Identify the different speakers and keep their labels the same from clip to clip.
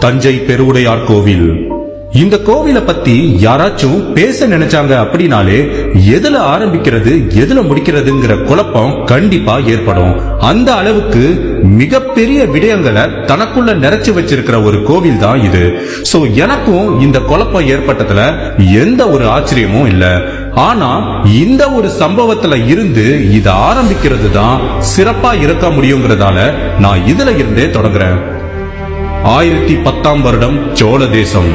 Speaker 1: தஞ்சை பெருவுடையார் கோவில். இந்த கோவிலை பத்தி யாராச்சும் பேச நினைச்சாங்க அப்படின்னாலே எதுல ஆரம்பிக்கிறது எதுல முடிக்கிறதுங்கிற குழப்பம் கண்டிப்பா ஏற்படும். அந்த அளவுக்கு மிகப்பெரிய விடயங்களை தனக்குள்ள நிறைச்சு வச்சிருக்கிற ஒரு கோவில் தான் இது. சோ எனக்கும் இந்த குழப்பம் ஏற்பட்டதுல எந்த ஒரு ஆச்சரியமும் இல்ல. ஆனா இந்த ஒரு சம்பவத்துல இருந்து இதை ஆரம்பிக்கிறது தான் சிறப்பா இருக்க முடியுங்கிறதால நான் இதுல இருந்தே தொடங்குறேன். ஆயிரத்தி பத்தாம் வருடம் சோழ தேசம்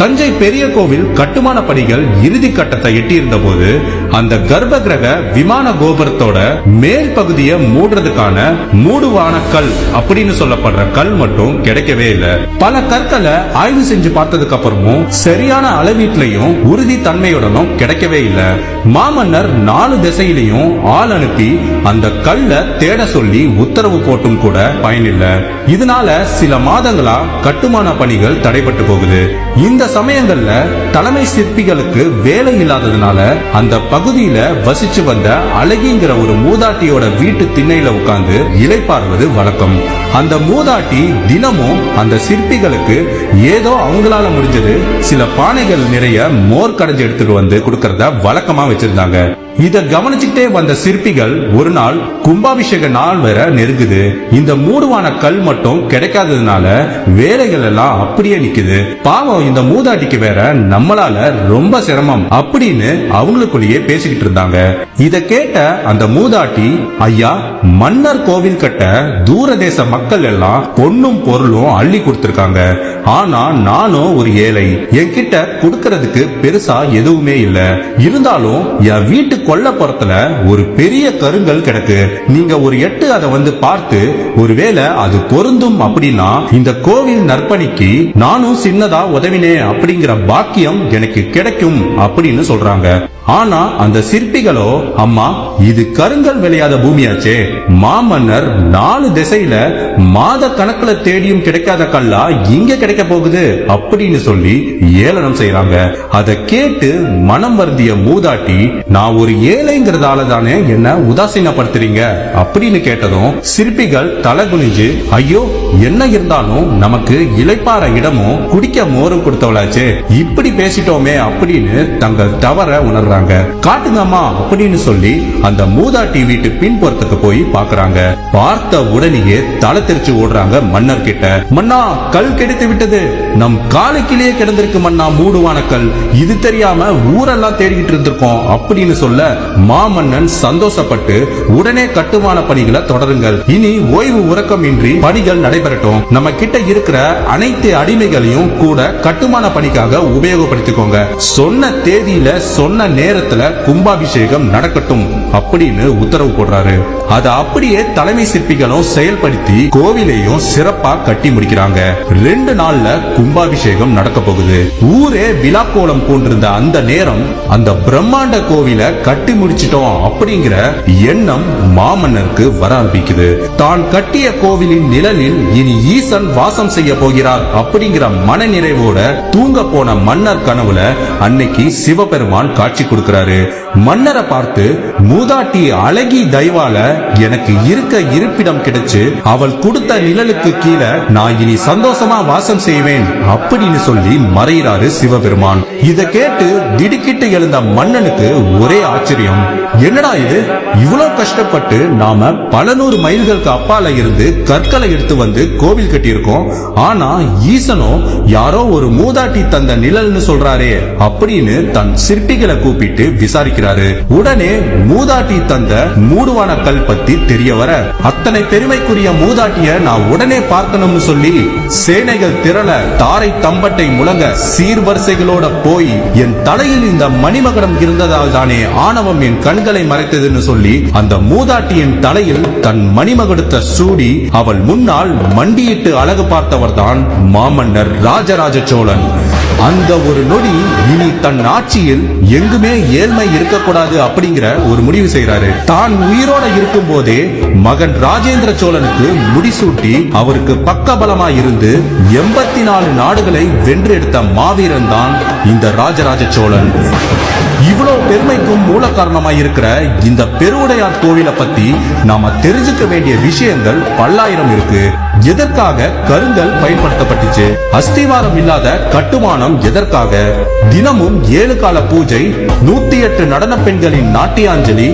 Speaker 1: தஞ்சை பெரிய கோவில் கட்டுமான பணிகள் இறுதி கட்டத்தை எட்டியிருந்த போது அந்த கர்ப்ப கிரக விமான கோபுரத்தோட மேல் பகுதியை மூடுறதுக்கான மூடுவான கல் அப்படின்னு சொல்லப்படுற கல் மட்டும் கிடைக்கவே இல்லை. பல கற்களை ஆய்வு செஞ்சு பார்த்ததுக்கு அப்புறமும் சரியான அளவீட்லையும் உறுதி தன்மையுடனும் கிடைக்கவே இல்லை. மாமன்னர் நாலு திசையிலையும் ஆள் அனுப்பி அந்த கல்ல தேட சொல்லி உத்தரவு போட்டும் கூட பயனில்ல. இதனால சில மாதங்களா கட்டுமான பணிகள் தடைபட்டு போகுது. இந்த சமயங்கள்ல தலைமை சிற்பிகளுக்கு வேலை இல்லாததுனால அந்த பகுதியில வசிச்சு வந்த அழகிங்கிற ஒரு மூதாட்டியோட வீட்டு திண்ணையில உட்கார்ந்து இலைப்பார்வது வழக்கம். அந்த மூதாட்டி தினமும் அந்த சிற்பிகளுக்கு ஏதோ அவங்களால முடிஞ்சது சில பானைகள் நிறைய மோர் கடைஞ்சு எடுத்துட்டு வந்து கொடுக்கறத வழக்கமா வச்சிருந்தாங்க. இத கவனிச்சுட்டே வந்த சிற்பிகள் ஒரு நாள் கும்பாபிஷேக நாள் வேற நெருங்குது. இந்த மூடுவான கல் மட்டும் கிடைக்காததுனால வேலைகள் எல்லாம் அப்படியே நிக்குது. பாவம் இந்த மூதாட்டிக்கு வேற நம்மளால ரொம்ப சிரமம் அப்படின்னு அவங்களுக்குள்ளேயே பேசிக்கிட்டு இருந்தாங்க. இத கேட்ட அந்த மூதாட்டி ஐயா மன்னர் கோவில் கட்ட தூரதேச மக்கள் எல்லாம் பொண்ணும் பொருளும் அள்ளி கொடுத்திருக்காங்க. ஆனா நானும் ஒரு ஏழை. என்கிட்ட கொடுக்கறதுக்கு பெருசா எதுவுமே இல்ல. இருந்தாலும் என் வீட்டு கொல்லப்புறத்துல ஒரு பெரிய கருங்கல் கிடக்கு. நீங்க ஒரு எட்டு அதை வந்து பார்த்து ஒருவேளை அது பொருந்தும் அப்படின்னா இந்த கோவில் நற்பணிக்கு நானும் சின்னதா உதவினேன் அப்படிங்கிற பாக்கியம் எனக்கு கிடைக்கும் அப்படின்னு சொல்றாங்க. ஆனா அந்த சிற்பிகளோ அம்மா இது கருங்கல் விளையாத பூமியாச்சே. மாமன்னர் நாலு திசையில மாத கணக்குல தேடியும் கிடைக்காத கல்லா இங்க கிடைக்க போகுது அப்படின்னு சொல்லி ஏளனம் செய்யறாங்க அதை கேட்டு மனம் வருந்திய மூதாட்டி நான் ஒரு ஏழைங்கிறதால தானே என்ன உதாசீனப்படுத்துறீங்க? அப்படின்னு கேட்டதும் சிற்பிகள் தலை குனிஞ்சு ஐயோ என்ன இருந்தாலும் நமக்கு இளைப்பாற இடமும் குடிக்க மோரும் கொடுத்தவளாச்சே. இப்படி பேசிட்டோமே அப்படின்னு தங்கள் தவற உணர்றாங்க. காட்டுங்கம்மா அப்படின்னு சொல்லி அந்த மூதாட்டி வீட்டு பின்புறத்துக்கு போய் பாக்குறாங்க பார்த்த உடனேயே தலை தெரிச்சு ஓடுறாங்க மன்னர் கிட்ட. மன்னா கல் கெடுத்து விட்டது. நம் காலுக்கிலேயே கிடந்திருக்கும் மன்னா மூடுவான இது தெரியாம ஊரெல்லாம் தேடிக்கிட்டு இருந்திருக்கோம். அப்படின்னு சொல்ல மாமன்னன் சந்தோஷப்பட்டு உடனே கட்டுமான பணிகளை தொடருங்கள். இனி ஓய்வு உறக்கமின்றி பணிகள் நடைபெறட்டும். நம்ம கிட்ட இருக்கிற அனைத்து அடிமைகளையும் கூட கட்டுமான பணிக்காக உபயோகப்படுத்திக்கோங்க. சொன்ன தேதியில சொன்ன நேரத்துல கும்பாபிஷேகம் நடக்கட்டும் அப்படின்னு உத்தரவு போடுறாரு. அதை அப்படியே தலைமை சிற்பிகளும் செயல்படுத்தி கோவிலையும் சிறப்பா கட்டி முடிக்கிறாங்க. ரெண்டு நாள்ல கும்பாபிஷேகம் நடக்க போகுது. ஊரே விழாக்கோலம் போன்றிருந்த அந்த நேரம் அந்த பிரம்மாண்ட கோவில கட்டி முடிச்சிட்டோம் அப்படிங்கிற எண்ணம் மாமன்னருக்கு வர ஆரம்பிக்குது. தான் கட்டிய கோவிலின் நிழலில் இனி ஈசன் வாசம் செய்ய போகிறார் அப்படிங்கிற மன நிறைவோட தூங்க போன மன்னர் கனவுல அன்னைக்கு சிவபெருமான் காட்சி கொடுக்கிறாரு. மன்னரை பார்த்து மூதாட்டி அழகி தயவால எனக்கு இருக்க இருப்பிடம் கிடைச்சு அவள் கொடுத்த நிழலுக்கு கீழே நான் இனி சந்தோஷமா வாசம் செய்வேன். அப்படின்னு சொல்லி மறைகிறாரு சிவபெருமான். இத கேட்டு திடுக்கிட்டு எழுந்த மன்னனுக்கு ஒரே ஆச்சரியம். என்னடா இது? இவ்வளவு கஷ்டப்பட்டு நாம பல நூறு மைல்களுக்கு அப்பால இருந்து கற்களை எடுத்து வந்து கோவில் கட்டியிருக்கோம். ஆனா ஈசனோ யாரோ ஒரு மூதாட்டி தந்த நிழல்னு சொல்றாரே அப்படின்னு தன் சிற்பிகளை கூப்பிட்டு விசாரிக்கிறாரு. உடனே மூதாட்டி தந்த மூடுவான கல் பத்தி தெரிய வர அத்தனை பெருமைக்குரிய மூதாட்டிய நான் உடனே பார்க்கணும்னு சொல்லி சேனைகள் திரள தாரை தம்பட்டை முழங்க சீர்வரிசைகளோட போய் என் தலையில் இந்த மணிமகடம் இருந்ததால் தானே ஆணவம் என் கண்களை மறைத்ததுன்னு சொல்லி அந்த மூதாட்டியின் தலையில் தன் மணிமகுடத்தை சூடி அவள் முன்னால் மண்டியிட்டு அழகு பார்த்தவர்தான் மாமன்னர் ராஜராஜ சோழன். அந்த ஒரு நொடி இனி தன் ஆட்சியில் எங்குமே ஏழ்மை இருக்கக்கூடாது அப்படிங்கிற ஒரு முடிவு செய்யறாரு தான் உயிரோட இருக்கும் போதே மகன் ராஜேந்திர சோழனுக்கு முடிசூட்டி அவருக்கு பக்கபலமா இருந்து எண்பத்தி நாலு நாடுகளை வென்றெடுத்த மாவீரன் தான் இந்த ராஜராஜ சோழன். இவ்வளவு பெருமைக்கும் மூல காரணமாய் இருக்கிற இந்த பெருவுடையார் கோவிலை பத்தி நாம தெரிஞ்சுக்க வேண்டிய விஷயங்கள் பல்லாயிரம் இருக்கு. எதற்காக கருங்கல் பயன்படுத்தப்பட்டுச்சு? அஸ்திவாரம் இல்லாத கட்டுமானம் எதற்காக? தினமும் ஏழு கால பூஜை நூத்தி எட்டு நடன பெண்களின் நாட்டியாஞ்சலி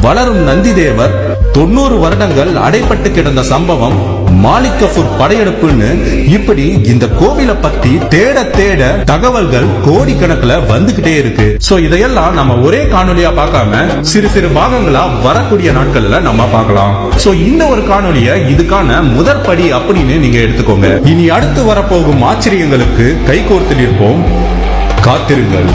Speaker 1: வளரும் நந்திதேவர் தொண்ணூறு வருடங்கள் அடைப்பட்டு கிடந்த சம்பவம் மாலிக் படையெடுப்புன்னு இப்படி இந்த கோவிலை பத்தி தேட தேட தகவல்கள் கோடிக்கணக்குல வந்துகிட்டே இருக்கு. சோ இதையெல்லாம் நம்ம ஒரே காணொலியா பார்க்காம சிறு சிறு பாகங்களா வரக்கூடிய நாட்கள்ல நம்ம பார்க்கலாம். சோ இந்த ஒரு காணொலிய இதுக்கான முதற்படி அப்படின்னு நீங்க எடுத்துக்கோங்க. இனி அடுத்து வரப்போகும் ஆச்சரியங்களுக்கு கைகோர்த்து நிற்போம். காத்திருங்கள்.